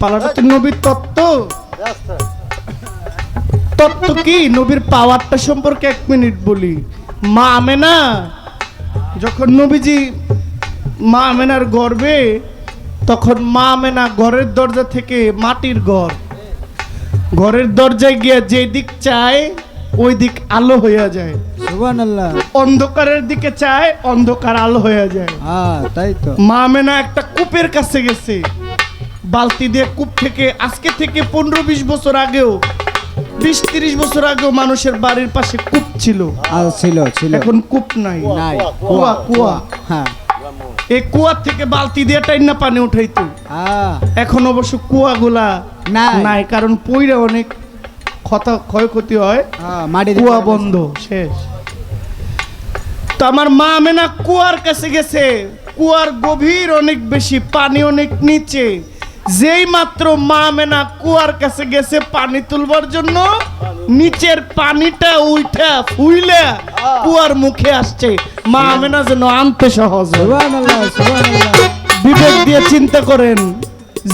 নবীর তত্ত্ব। তত্ত্ব কি? নবীর পাওয়ারটা সম্পর্কে এক মিনিট বলি। মা আমেনা যখন নবীজি মা আমেনার গর্বে তখন মা আমেনা ঘরের দরজা থেকে মাটির ঘর ঘরের দরজায় গিয়ে যে দিক চায় ওই দিক আলো হইয়া যায়। অন্ধকারের দিকে চায় অন্ধকার আলো হয়ে যায়। হ্যাঁ তাই তো। মা মেনা একটা কূপের কাছে গেছে। বালতি দিয়ে কূপ থেকে আজকে থেকে পনেরো বিশ বছর আগেও বিশ তিরিশ বছর আগেও মানুষের বাড়ির পাশে কূপ ছিল। ছিল ছিল। এখন কূপ নাই। নাই কুয়া কুয়া হ্যাঁ। এই কুয়ার থেকে বালতি দিয়ে টাইনা পানি উঠাইতো। এখন অবশ্য কুয়াগুলা নাই। নাই কারণ পইরা অনেক ক্ষত ক্ষয়ক্ষতি হয়। কুয়া বন্ধ শেষ। তো আমার মা মেনা কুয়ার কাছে গেছে। কুয়ার গভীর অনেক বেশি পানি অনেক নিচে। যেই মাত্র মা মেনা কুয়ার কাছে গেছে পানি তুলবার জন্য নিচের পানিটা উঠা ফুইলে কুয়ার মুখে আসছে। মা মেনা যেন আনতে সহজ বিবেক দিয়ে চিন্তা করেন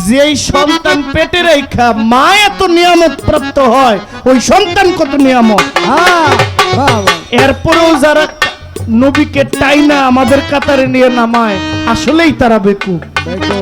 যেই সন্তান পেটে রেখা মা এত নিয়ামত প্রাপ্ত হয় ওই সন্তান কত নিয়ামত? হ্যাঁ। এরপরেও যারা নবীকে টাইনা আমাদের কাতারে নিয়ে নামায় আসলেই তারা বেকু দেখো হ্যাঁ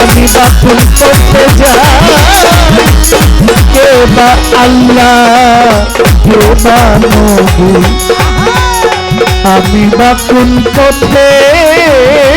আমি বাপুর করতে যাই। কে বা আল্লাহ বা নবী আমি বা কোন পথে যাই।